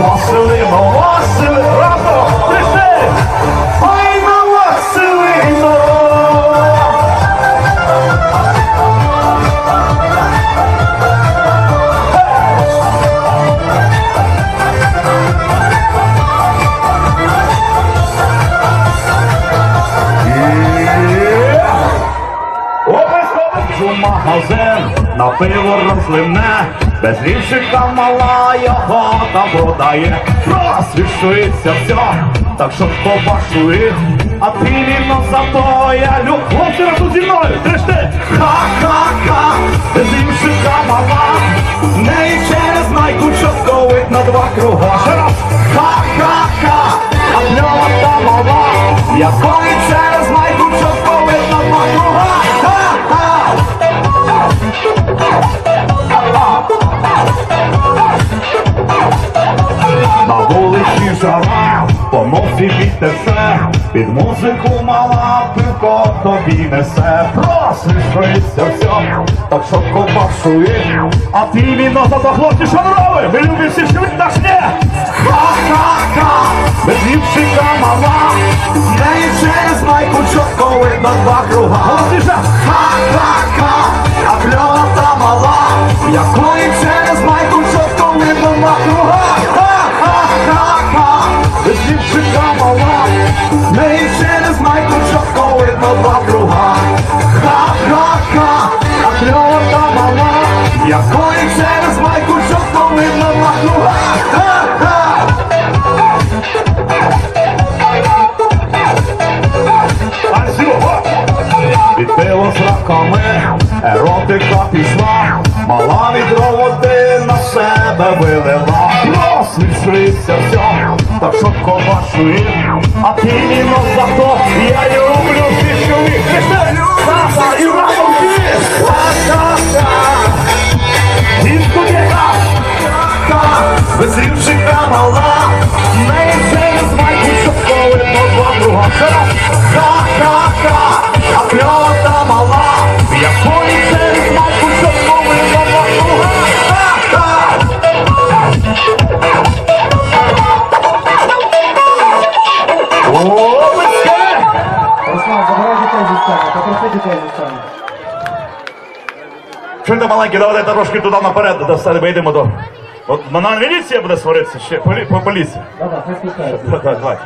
Nosso irmão, nosso irmão, tristeza. Oi, não, nosso irmão. Uma razão. На пиво розливне, без лівчика мала його там продає, просвіщується все, так що побашує, а ти вільно зато я люблю. Хлопці разом зі мною, тришти! Ха-ха-ха, без лівчика мала, неї через найку часковить на два круга. Ха-ха-ха, а кльова та мала, якої через На вулиці жара, по носі вітер все, під музику мала пивко тобі несе, просвіщується все, так що ковбасує, а ти віно за то хлопці шанрови, ми любимо всі швидко наш. Ха-ха-ха, без лівчика мала, неї через майку чітко видно два круга. Голосніше, ха-ха-ха, а кльова та мала, якої через неї через майку чітко видно два круга. Ха-ха-ха, а кльова та мала, якої через майку чітко видно два круга. Ха-ха! Від з раками, еротика пішла, мала відро води на себе вилила, просвіщується все, так що ковашує, а ти віно за то, я люблю свіщові, Саса і разом всі, Ха-ха-ха. Дітку не без рівчика мала, не Руслан, забирай дітей зі сцени, попроси дітей зі сцени. Чуєте, маленькі, давайте трошки туди наперед, до себе вийдемо до... От на міліція буде сваритися ще, полі, по поліції. Так, так, хай спускається. Так, так, давайте.